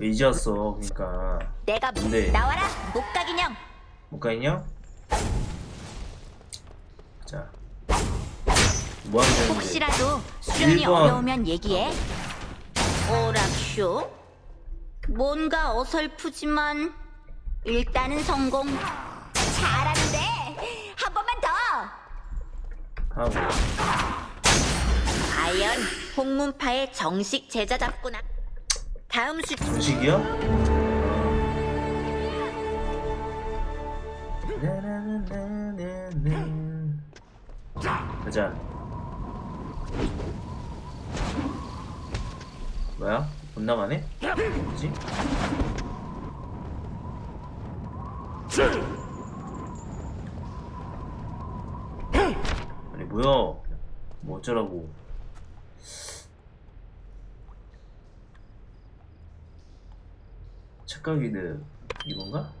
이제 왔어? 그러니까. 내가 근데- 나와라 목각인형. 못 가 있냐? 자, 뭐 하면 되는데? 혹시라도 수련이 일번. 어려우면 얘기해. 오락쇼? 뭔가 어설프지만 일단은 성공. 잘하는데. 한 번만 더. 하고 과연 홍문파의 정식 제자답구나 다음 수 음식이요? 가자. 뭐야? 못 나가네? 뭐지? 아니 뭐야? 뭐 어쩌라고? 착각이드 이건가?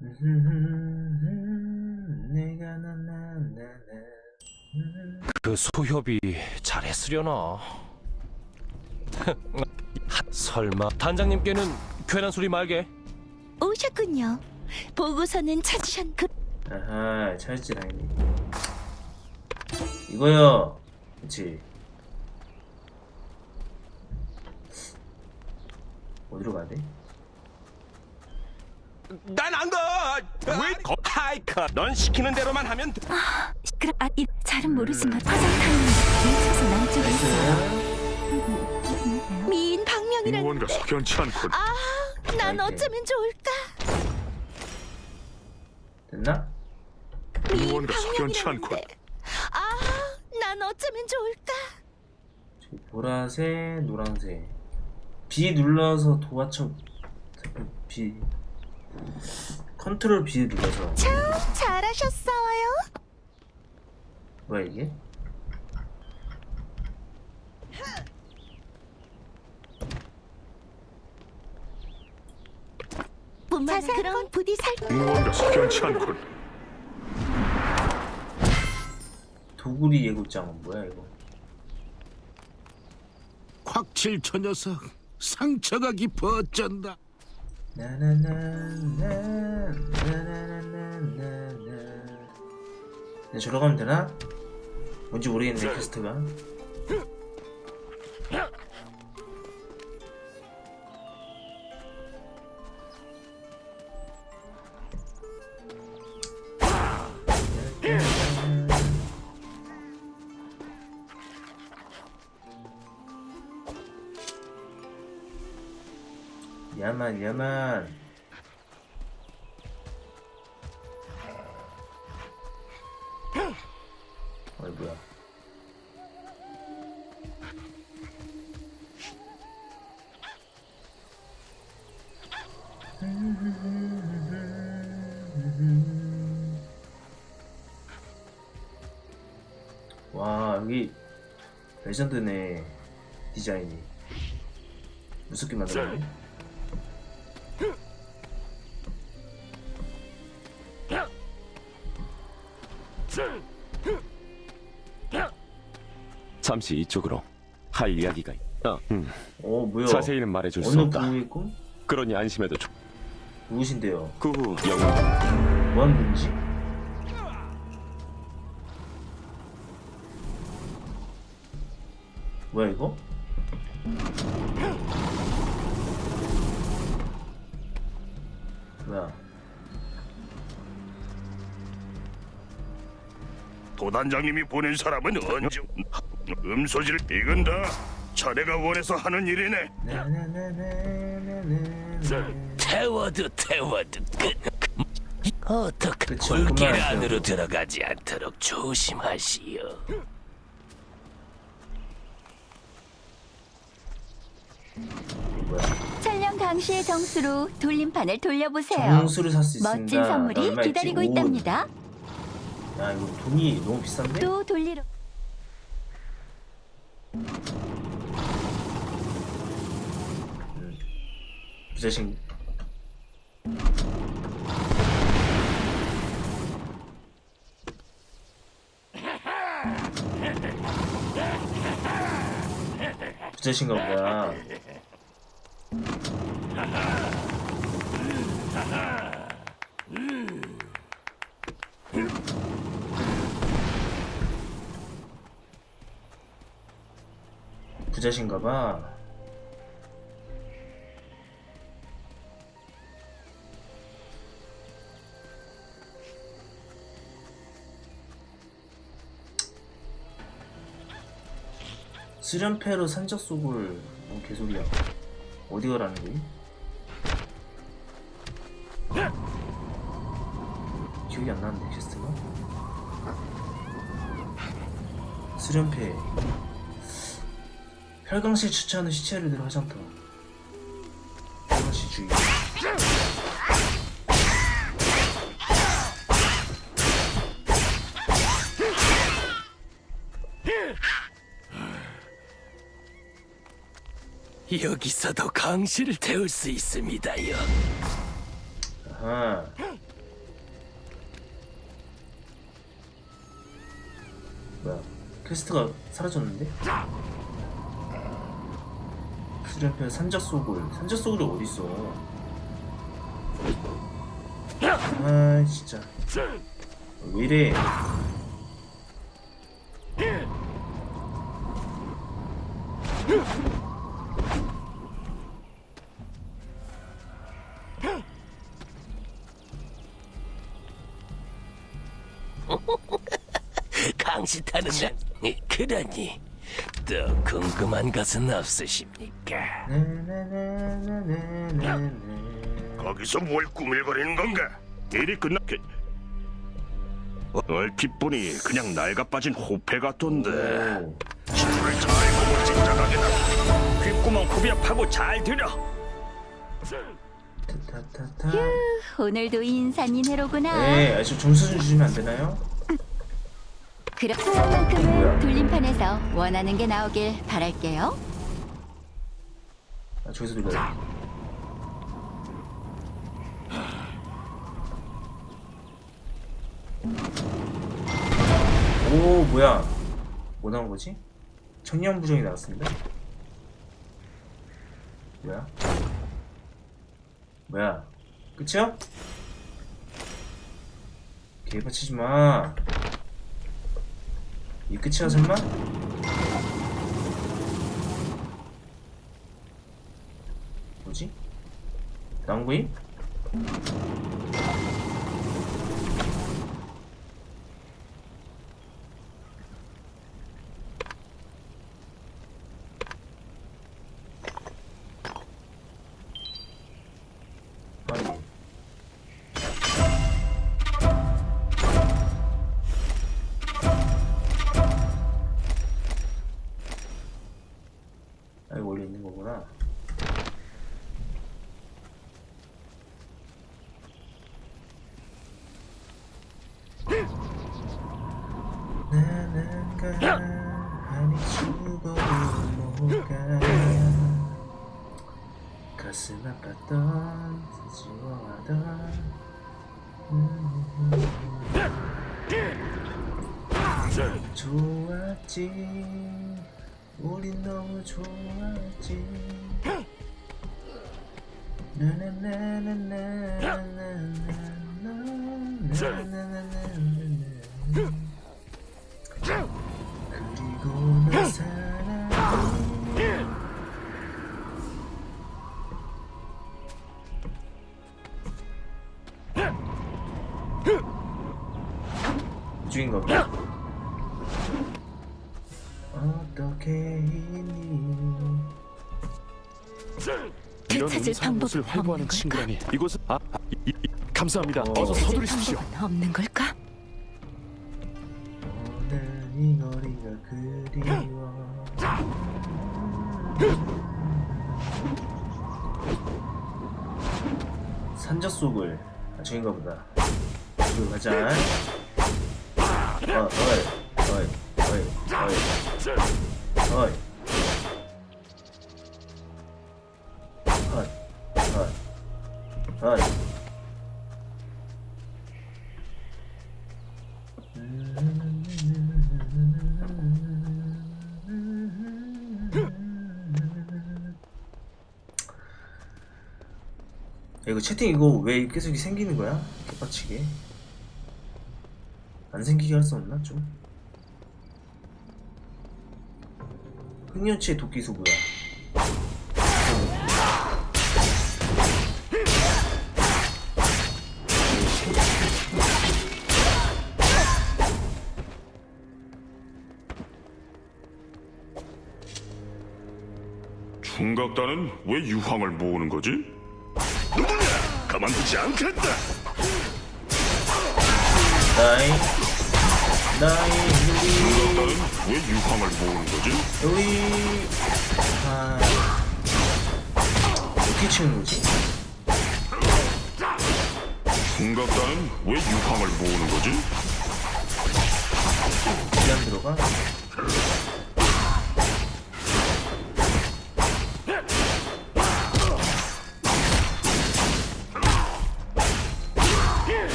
그 소협이 잘했으려나? 설마 단장님께는 괜한 소리 말게. 오셨군요. 보고서는 찾으셨 그 아하 찾았지 당연히 이거요 그치 어디로 가야 돼? 난 안 가. 왜 거? 하이카. 넌 시키는 대로만 하면 돼. 그럼 아, 이, 잘은 모르지만 화장 타임은 뭉쳐서 남쪽에 있어요. 미인 박명이란 뭔가 석연치 않군. 난 이렇게. 어쩌면 좋을까? 됐나? 뭔가 석연치 않군. 아, 난 어쩌면 좋을까? 보라색 노란색 B 눌러서 도화쳐 B 컨트롤 B 눌러서 참 잘하셨어요. 뭐야 이게? 아니라 그런 부디 살 뭔가 석연치 않군. 도구리 예고장은 뭐야 이거? 곽칠 저 녀석 상처가 깊어 어쩐다 나나나나 나나나나나나 네, 저러 가면 되나? 뭔지 모르겠네 퀘스트가 와 여기 레전드네 디자인이 무섭게 만들었네 잠시 이쪽으로 할 이야기가 있다. 음, 어 뭐야 자세히는 말해줄 수 어느 없다. 꿈? 그러니 안심해도 좋. 누구신데요? 그후 영웅 뭐하는 분이지? 뭐야 이거? 뭐야 도단장님이 보낸 사람은 언제? 음소지를 이건 다 자네가 원해서 하는 일이네. 나나나나나나나 태워도 태워도 끝. 어떻게 불길 그만 안으로. 들어가지 않도록 조심하시오. 뭐야 촬영 당시의 정수로 돌림판을 돌려보세요. 정수를 살 수 있습니다 멋진 선물이? 기다리고 오. 있답니다. 야 이거 돈이 너무 비싼데? 또 돌리러 음. 부자신 부자신가 보다 부자신가 봐 수련패로 산적 속을 뭔 개소리야. 어디 가라는 거지? 기억이 안 나는데 퀘스트가? 수련패. 혈강실 추천하는 시체를 들어 화장터 혈강실 주의 여기서도 강실을 태울 수 있습니다요. 아하 뭐야? 퀘스트가 사라졌는데? 수련편 산적 소굴. 산적 소굴이 어딨어? 아 진짜. 왜 이래 강시타는 난 그러니 또 궁금한 것은 없으십니까? 나나나나나나나. 거기서 뭘 꾸밀거리는 건가? 일이 끝났게. 얼핏 보니 그냥 낡아 빠진 호패 같던데. 오. 지도를 잘 보고 진작하게나. 귓구멍 구비업하고 잘 들여. 오늘도 인산인해로구나. 네, 아, 저 점수 좀 주시면 안 되나요? 그럼 소양만큼은 돌림판에서 원하는 게 나오길 바랄게요. 아, 저기서 들려요. 오, 뭐야? 뭐 나온 거지? 청년 부정이 나왔습니다. 뭐야? 뭐야? 끝이야? 개받치지 마. 이 끝이야 설마? 뭐지? 나온 거임? 아팠던 지워하던. 좋았지. 우린 너무 좋았지. 그리고 너 그 찾을 방법은 없는 걸까? 이곳은 아, 아 이, 이, 감사합니다. 어. 어서 찾을 서두르십시오. 방법은 없는 걸까? 오늘 이 거리가 그리워 산적 속을 아, 저긴가 보다 이거 가자 어, 어이 어이 어이 어이 어이 이거 채팅 이거 왜 계속 생기는 거야? 개빡치게 안 생기게 할 수 없나 좀? 흑년치의 도끼수 뭐야? 충각단은 왜 유황을 모으는 거지? 가만두지 않겠다. 나이 나이 충각단은 왜 유황을 모으는 거지? 우리 아 어떻게 치는 거지? 충각단은 왜 유황을 모으는 거지? 기안 들어가? 지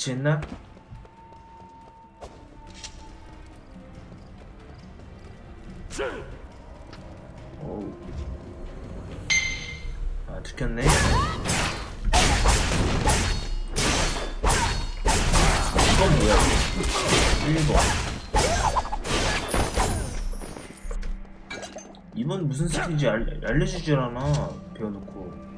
지치했나? 어우 아 들켰네. 이건 뭐야? 이거 1번 이번 무슨 스킬인지 알, 알려주질 않아 배워놓고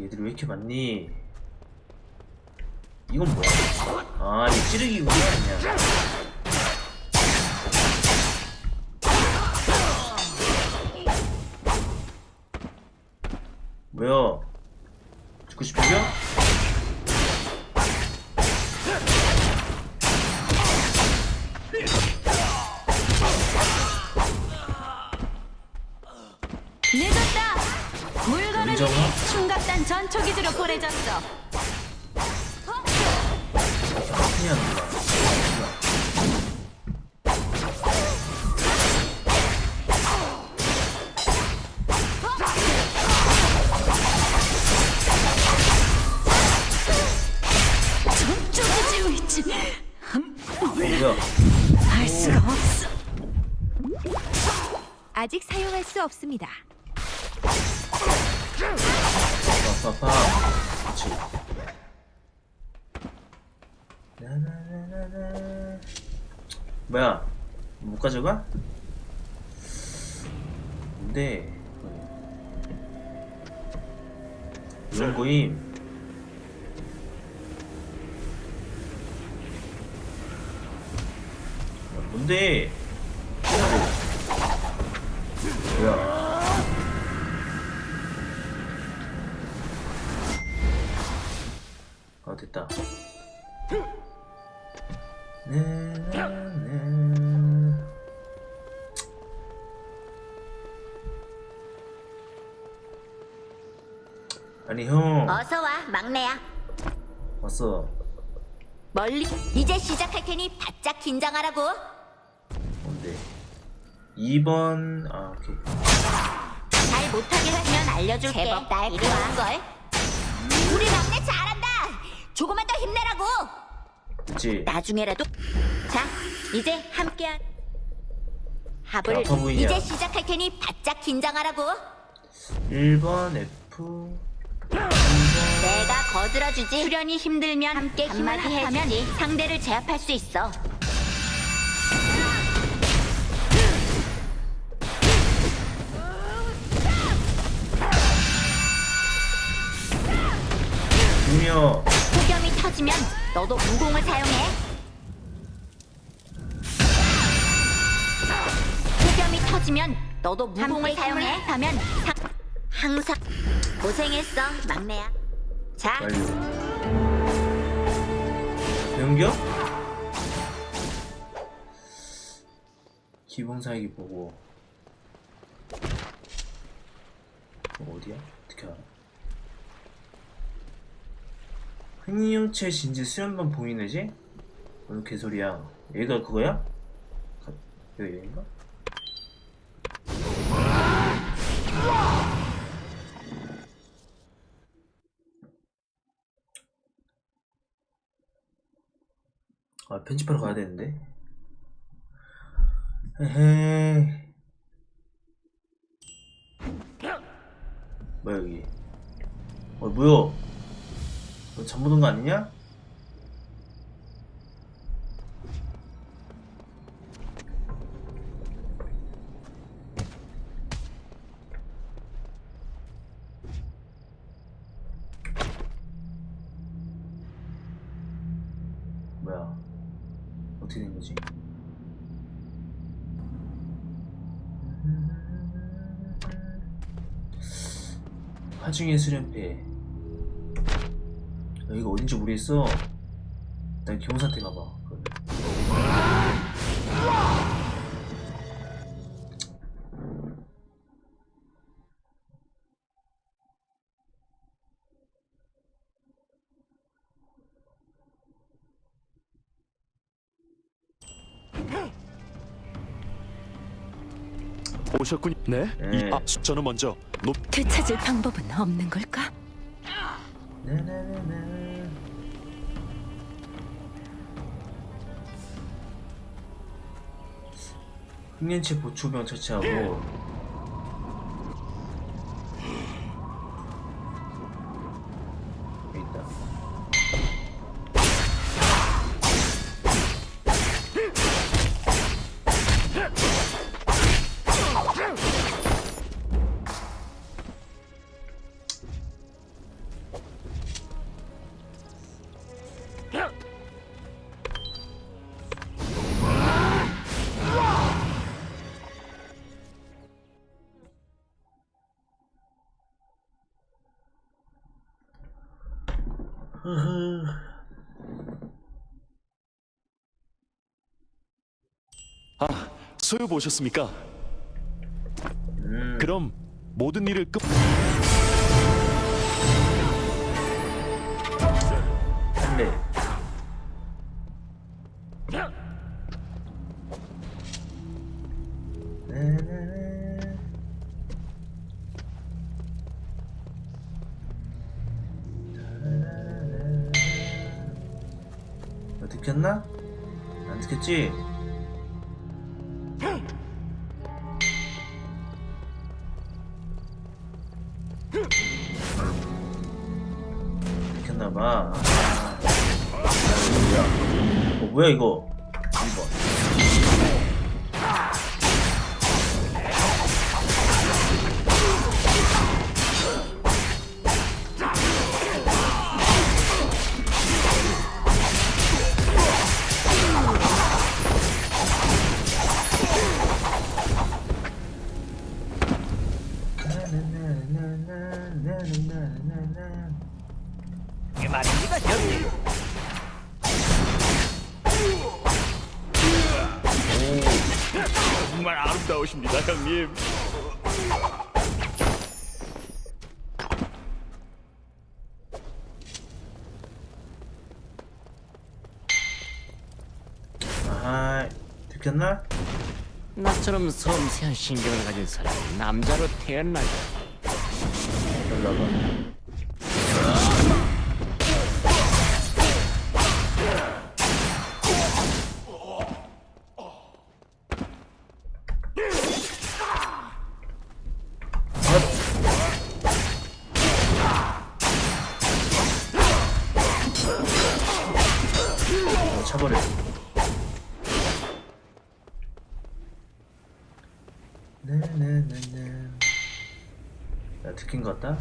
애들이 왜 이렇게 많니? 이건 뭐야? 아, 이 찌르기 구나, 그냥. 아직 사용할 수 없습니다. 뭐야? 못 가져가? 근데 이런 거임. 야, 뭔데? 뭐야? 아 됐다. 네, 네, 네. 아니 형 어서 와, 막내야. 왔어 멀리 이제 시작할 테니 바짝 긴장하라고. 뭔데 2번 아 오케이 잘 못하게 하면 알려줄게. 제법 날 좋아한 걸. 우리 막내 잘한다. 조금만 더 힘내라고. 그치 나중에라도. 자, 이제 함께한 합을 아파 보이냐? 이제 시작할 테니 바짝 긴장하라고. 1번 F 내가 거들어주지. 수련이 힘들면 함께 힘을 하면 상대를 제압할 수 있어. 중요 폭염이 터지면 너도 무공을 사용해. 폭염이 터지면 너도 무공을 사용해. 하면 사- 항상 고생했어, 막내야. 자, 완료 변경? 기본사기 보고 어, 어디야? 어떻게 알아? 흥이용체 진지 수련반 보이네지? 뭔 개소리야 얘가 그거야? 가- 여기 얘인가? 아 편집하러 가야 되는데 헤헤 뭐야 여기 어 뭐야 너온거 아니냐? 뭐야 어떻게 된 거지? 화중의 수련패 여기가 어딘지 모르겠어 일단 경사한테 가봐 오셨군요. 네. 네. 이, 아, 저는 먼저 높. 되찾을 방법은 없는 걸까? 네네네네 6년치 보초병 처치하고 소요 보셨습니까? 음. 그럼 모든 일을 끝. 듣겠나? 안 듣겠지? 뭐야 이거 2번 이게 말입니다, 형님. 정말 아름다우십니다, 형님. 아, 들켰나? 나처럼 섬세한 신경을 가진 사람이 남자로 태어나요. 연락은 차버려. 네네네네. 야, 듣긴 것 같다.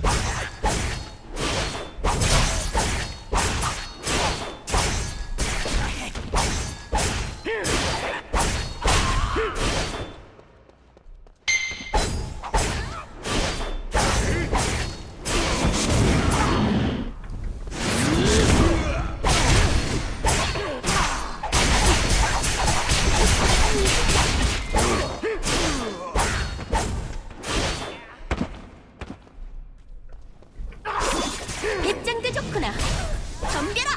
좋구나. 덤벼라.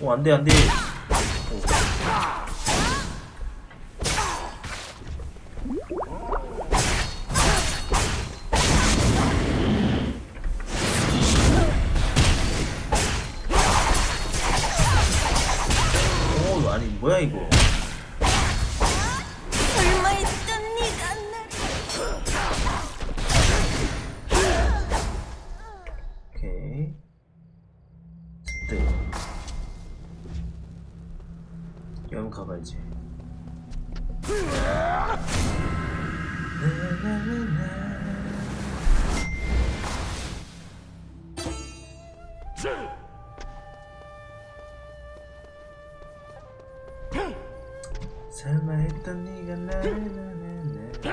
오. 오, 안 돼, 안 돼. 습득. 여기 가봐야지. 설마 했던 네가 나나나나나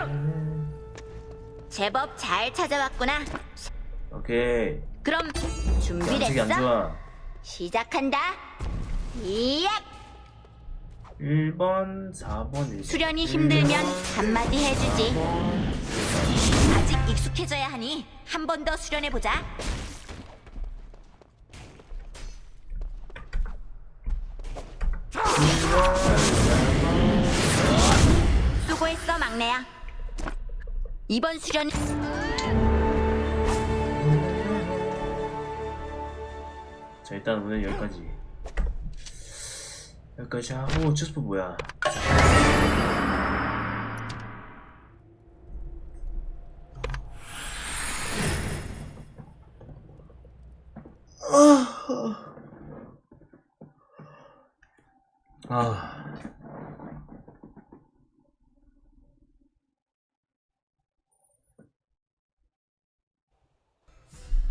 제법 잘 찾아왔구나. 오케이 그럼 양측이 안 준비됐어? 좋아 시작한다. 이야! 1번 4번 1번 수련이 힘들면 한마디 해주지. 아직 익숙해져야 하니 한 번 더 수련해보자. 수고했어, 막내야. 이번 수련 자 일단 오늘 여기까지. 여기까지 하고 추스프 뭐야